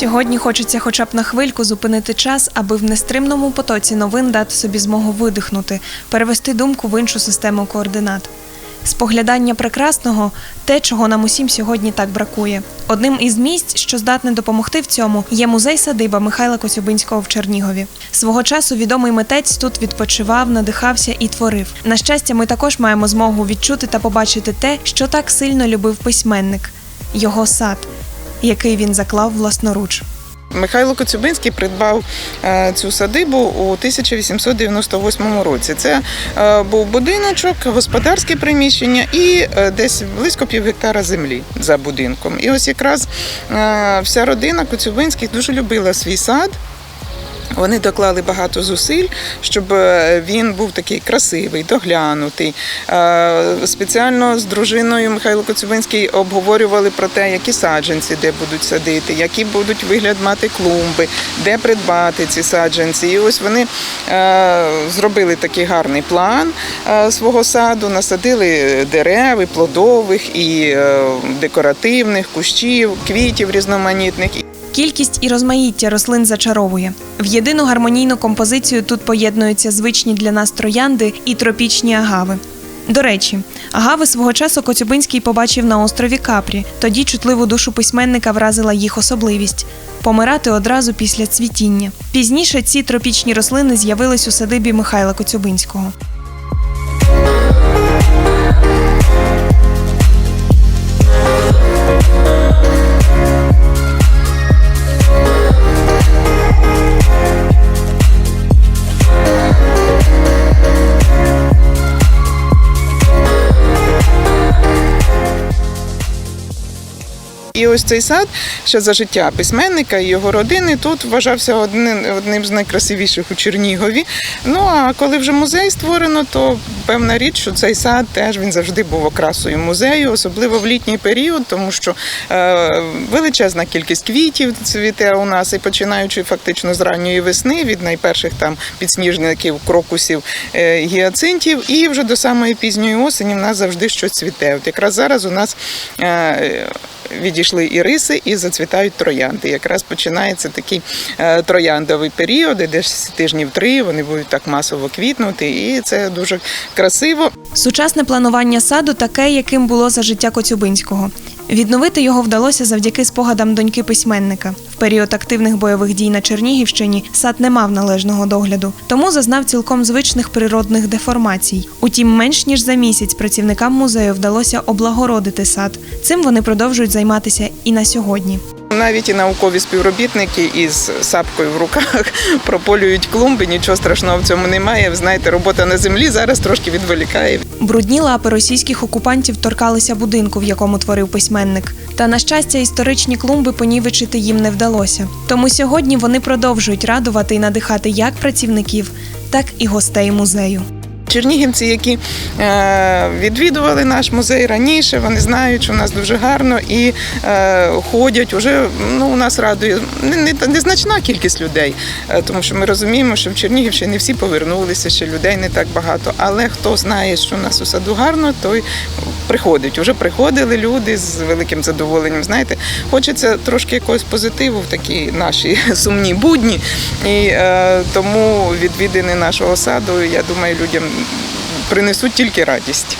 Сьогодні хочеться хоча б на хвильку зупинити час, аби в нестримному потоці новин дати собі змогу видихнути, перевести думку в іншу систему координат. Споглядання прекрасного те, чого нам усім сьогодні так бракує. Одним із місць, що здатне допомогти в цьому, є музей садиба Михайла Коцюбинського в Чернігові. Свого часу відомий митець тут відпочивав, надихався і творив. На щастя, ми також маємо змогу відчути та побачити те, що так сильно любив письменник його сад, який він заклав власноруч. Михайло Коцюбинський придбав е, цю садибу у 1898 році. Це е, був будиночок, господарське приміщення і е, десь близько пів гектара землі за будинком. І ось якраз вся родина Коцюбинських дуже любила свій сад. Вони доклали багато зусиль, щоб е, він був такий красивий, доглянутий. Е, Спеціально з дружиною Михайло Коцюбинський обговорювали про те, які саджанці де будуть садити, які будуть вигляд мати клумби, де придбати ці саджанці. І ось вони е, зробили такий гарний план свого саду, насадили дерев, і плодових і декоративних, кущів, квітів різноманітних. Кількість і розмаїття рослин зачаровує. В єдину гармонійну композицію тут поєднуються звичні для нас троянди і тропічні агави. До речі, агави свого часу Коцюбинський побачив на острові Капрі. Тоді чутливу душу письменника вразила їх особливість помирати одразу після цвітіння. Пізніше ці тропічні рослини з'явились у садибі Михайла Коцюбинського. І ось цей сад ще за життя письменника і його родини тут вважався одним, одним з найкрасивіших у Чернігові. Ну а коли вже музей створено, то певна річ, що цей сад теж він завжди був окрасою музею, особливо в літній період, тому що е, величезна кількість квітів цвіте у нас, і починаючи фактично з ранньої весни, від найперших там підсніжників, крокусів, е, гіацинтів, і вже до самої пізньої осені в нас завжди щось цвіте. От якраз зараз у нас. Е, відійшли іриси і зацвітають троянди. Якраз починається такий е, трояндовий період, де десь тижнів три вони будуть так масово квітнути, і це дуже красиво. Сучасне планування саду таке, яким було за життя Коцюбинського. Відновити його вдалося завдяки спогадам доньки письменника. В період активних бойових дій на Чернігівщині сад не мав належного догляду, тому зазнав цілком звичних природних деформацій. Утім, менш ніж за місяць працівникам музею вдалося облагородити сад. Цим вони продовжують займатися і на сьогодні. Навіть і наукові співробітники із сапкою в руках прополюють клумби. Нічого страшного в цьому немає. Знаєте, робота на землі зараз трошки відволікає. Брудні лапи російських окупантів торкалися будинку, в якому творив письменник. Та на щастя, історичні клумби понівечити їм не вдалося. Тому сьогодні вони продовжують радувати і надихати як працівників, так і гостей музею. Чернігівці, які е, відвідували наш музей раніше, вони знають, що у нас дуже гарно і е, ходять. Уже ну у нас радує не, не, незначна кількість людей, е, тому що ми розуміємо, що в Чернігівщині не всі повернулися, ще людей не так багато. Але хто знає, що у нас у саду гарно, той приходить. Уже приходили люди з великим задоволенням. Знаєте, хочеться трошки якогось позитиву в такі наші сумні будні, і тому відвідини нашого саду, я думаю, людям принесуть тільки радість.